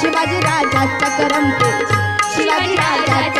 शिवाजी राजा करमतो. शिवाजी राजाचा